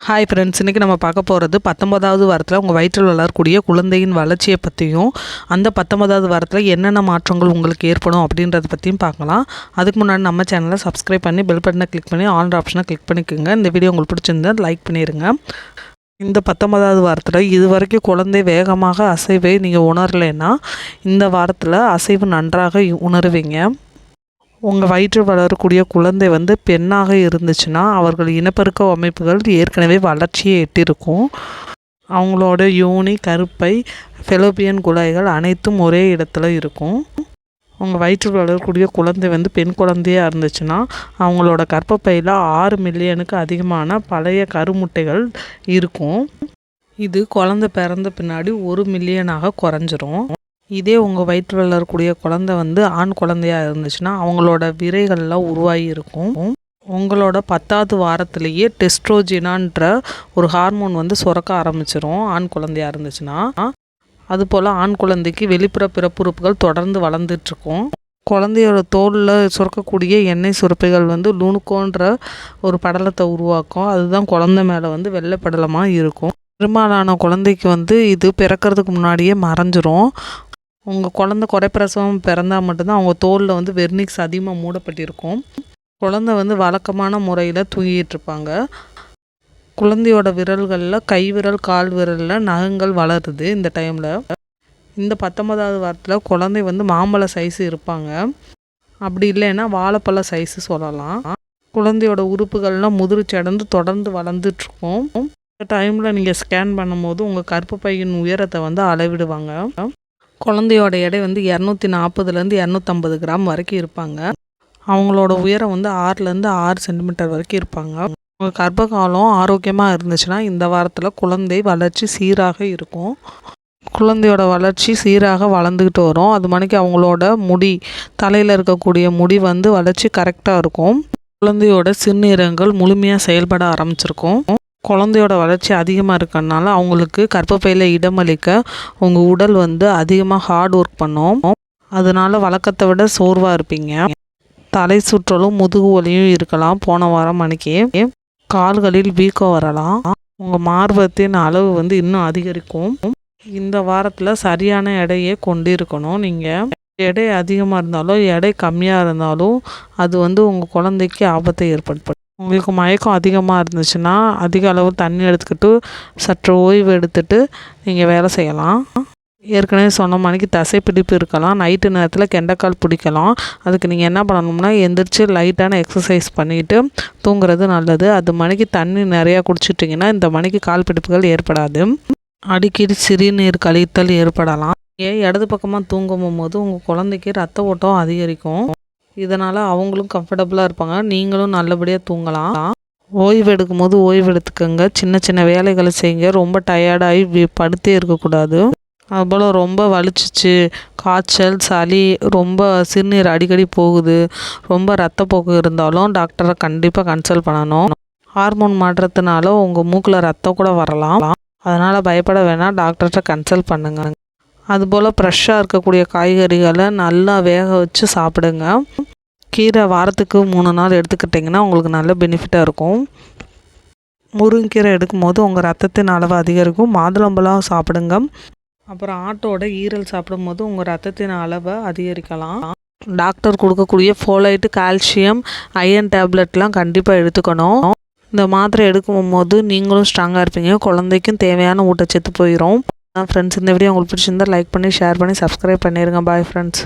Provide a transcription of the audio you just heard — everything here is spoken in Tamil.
ஹாய் ஃப்ரெண்ட்ஸ் இன்றைக்கி நம்ம பார்க்க போகிறது பத்தொன்பதாவது வாரத்தில் உங்கள் வயிற்றில் வளரக்கூடிய குழந்தையின் வளர்ச்சியை பற்றியும் அந்த பத்தொன்பதாவது வாரத்தில் என்னென்ன மாற்றங்கள் உங்களுக்கு ஏற்படும் அப்படின்றத பற்றியும் பார்க்கலாம். அதுக்கு முன்னாடி நம்ம சேனலை சப்ஸ்கிரைப் பண்ணி பெல் பட்டனை கிளிக் பண்ணி ஆல் ஆப்ஷனை கிளிக் பண்ணிக்கோங்க. இந்த வீடியோ உங்களுக்கு பிடிச்சிருந்தா லைக் பண்ணிடுங்க இந்த பத்தொன்பதாவது வாரத்தில் இது வரைக்கும் குழந்தை வேகமாக அசைவை நீங்கள் உணரலைன்னா இந்த வாரத்தில் அசைவு நன்றாக உணருவீங்க. உங்கள் வயிற்றில் வளரக்கூடிய குழந்தை வந்து பெண்ணாக இருந்துச்சுன்னா அவர்கள் இனப்பெருக்க அமைப்புகள் ஏற்கனவே வளர்ச்சியை எட்டியிருக்கும். அவங்களோட யோனி கருப்பை ஃபெலோபியன் குழாய்கள் அனைத்தும் ஒரே இடத்துல இருக்கும். உங்கள் வயிற்றில் வளரக்கூடிய குழந்தை வந்து பெண் குழந்தையாக இருந்துச்சுன்னா அவங்களோட கர்ப்பப்பையில் ஆறு மில்லியனுக்கு அதிகமான பழைய கருமுட்டைகள் இருக்கும். இது குழந்தை பிறந்த பின்னாடி ஒரு மில்லியனாக குறைஞ்சிரும். இதே உங்கள் வயிற்றில் வளரக்கூடிய குழந்த வந்து ஆண் குழந்தையாக இருந்துச்சுன்னா அவங்களோட விரைகள்லாம் உருவாகி இருக்கும். உங்களோட பத்தாவது வாரத்திலேயே டெஸ்ட்ரோஜினான்ற ஒரு ஹார்மோன் வந்து சுரக்க ஆரம்பிச்சிரும் ஆண் குழந்தையாக இருந்துச்சுன்னா. அதுபோல் ஆண் குழந்தைக்கு வெளிப்புற பிறப்புறுப்புகள் தொடர்ந்து வளர்ந்துட்டுருக்கும் குழந்தையோட தோலில் சுரக்கக்கூடிய எண்ணெய் சுரப்பைகள் வந்து லூனுக்கோன்ற ஒரு படலத்தை உருவாக்கும். அதுதான் குழந்தை மேலே வந்து வெள்ளை படலமாக இருக்கும். பெரும்பாலான குழந்தைக்கு வந்து இது பிறக்கிறதுக்கு முன்னாடியே மறைஞ்சிரும். உங்கள் குழந்த குறைப்பிரசவம் பிறந்தால் மட்டும்தான் அவங்க தோலில் வந்து வெர்னிக்ஸ் அதிகமாக மூடப்பட்டிருக்கும். குழந்த வந்து வழக்கமான முறையில் தூங்கிட்டுருப்பாங்க குழந்தையோட விரல்களில் கை விரல் கால் விரலில் நகங்கள் வளருது இந்த டைமில் இந்த பத்தொன்பதாவது வாரத்தில் குழந்தை வந்து மாம்பழ சைஸு இருப்பாங்க. அப்படி இல்லைன்னா வாழைப்பழ சைஸு சொல்லலாம். குழந்தையோட உறுப்புகள்லாம் முதிர்ச்சடந்து தொடர்ந்து வளர்ந்துட்டுருக்கும் இந்த டைமில் நீங்கள் ஸ்கேன் பண்ணும்போது உங்கள் கருப்பு பையின் உயரத்தை வந்து அளவிடுவாங்க. குழந்தையோட எடை வந்து இரநூத்தி நாற்பதுலேருந்து இரநூத்தம்பது கிராம் வரைக்கும் இருப்பாங்க. அவங்களோட உயரம் வந்து ஆறுலேருந்து ஆறு சென்டிமீட்டர் வரைக்கும் இருப்பாங்க. உங்கள் கர்ப்பகாலம் ஆரோக்கியமாக இருந்துச்சுன்னா இந்த வாரத்தில் குழந்தை வளர்ச்சி சீராக இருக்கும். குழந்தையோட வளர்ச்சி சீராக வளர்ந்துக்கிட்டு வரும். அது மணிக்கு அவங்களோட முடி தலையில் இருக்கக்கூடிய முடி வந்து வளர்ச்சி கரெக்டாக இருக்கும். குழந்தையோட சிறுநீரங்கள் முழுமையாக செயல்பட ஆரம்பிச்சிருக்கும். குழந்தையோட வளர்ச்சி அதிகமாக இருக்கனால அவங்களுக்கு கர்ப்பப்பையில் இடமளிக்க உங்கள் உடல் வந்து அதிகமாக ஹார்ட் ஒர்க் பண்ணும். அதனால் வழக்கத்தை விட சோர்வாக இருப்பீங்க. தலை சுற்றலும் முதுகு வலியும் இருக்கலாம். போன வாரம் மணிக்கு கால்களில் வீக்கம் வரலாம். உங்கள் மார்பத்தின் அளவு வந்து இன்னும் அதிகரிக்கும். இந்த வாரத்தில் சரியான எடையை கொண்டு இருக்கணும் நீங்கள் எடை அதிகமாக இருந்தாலும் எடை கம்மியாக இருந்தாலும் அது வந்து உங்கள் குழந்தைக்கு ஆபத்தை ஏற்படுத்தும். உங்களுக்கு மயக்கம் அதிகமாக இருந்துச்சுன்னா அதிக அளவு தண்ணி எடுத்துக்கிட்டு சற்று ஓய்வு எடுத்துட்டு நீங்கள் வேலை செய்யலாம். ஏற்கனவே சொன்ன மணிக்கு தசை பிடிப்பு இருக்கலாம். நைட்டு நேரத்தில் கெண்டைக்கால் பிடிக்கலாம். அதுக்கு நீங்கள் என்ன பண்ணணும்னா எந்திரிச்சு லைட்டான எக்ஸசைஸ் பண்ணிவிட்டு தூங்குறது நல்லது. அது மணிக்கு தண்ணி நிறையா குடிச்சிட்டிங்கன்னா இந்த மணிக்கு கால் பிடிப்புகள் ஏற்படாது. அடிக்கடி சிறுநீர் கழித்தல் ஏற்படலாம். ஏன் இடது பக்கமாக தூங்கும் போது உங்கள் குழந்தைக்கு ரத்த ஓட்டம் அதிகரிக்கும். இதனால் அவங்களும் கம்ஃபர்டபுளாக இருப்பாங்க. நீங்களும் நல்லபடியாக தூங்கலாம். ஓய்வு எடுக்கும் போது ஓய்வு எடுத்துக்கோங்க. சின்ன சின்ன வேலைகளை செய்யுங்க. ரொம்ப டயர்டாகி படுத்தே இருக்கக்கூடாது. அதுபோல் ரொம்ப வலிச்சிச்சு. காய்ச்சல் சளி ரொம்ப சிறுநீர் அடிக்கடி போகுது. ரொம்ப ரத்தப்போக்கு இருந்தாலும் டாக்டரை கண்டிப்பாக கன்சல்ட் பண்ணணும். ஹார்மோன் மாற்றத்தினால உங்கள் மூக்கில் ரத்தம் கூட வரலாம். அதனால் பயப்பட வேணாம். டாக்டர்கிட்ட கன்சல்ட் பண்ணுங்க. அதுபோல் ஃப்ரெஷ்ஷாக இருக்கக்கூடிய காய்கறிகளை நல்லா வேக வச்சு சாப்பிடுங்க. கீரை வாரத்துக்கு மூணு நாள் எடுத்துக்கிட்டிங்கன்னா உங்களுக்கு நல்ல பெனிஃபிட்டாக இருக்கும். முருங்கீரை எடுக்கும்போது உங்கள் ரத்தத்தின் அளவு அதிகரிக்கும். மாதுளம்பழம் சாப்பிடுங்க. அப்புறம் ஆட்டோட ஈரல் சாப்பிடும்போது உங்கள் ரத்தத்தின் அளவை அதிகரிக்கலாம். டாக்டர் கொடுக்கக்கூடிய ஃபோலைட்டு கால்சியம் அயன் டேப்லெட்லாம் கண்டிப்பாக எடுத்துக்கணும். இந்த மாத்திரை எடுக்கும் போது நீங்களும் ஸ்ட்ராங்காக இருப்பீங்க. குழந்தைக்கும் தேவையான ஊட்டச்சத்து போயிடும் ஃப்ரெண்ட்ஸ் இந்த வீடியோ உங்களுக்கு பிடிச்சிருந்தா லைக் பண்ணி ஷேர் பண்ணி சப்ஸ்கிரைப் பண்ணிடுங்க பாய் ஃப்ரெண்ட்ஸ்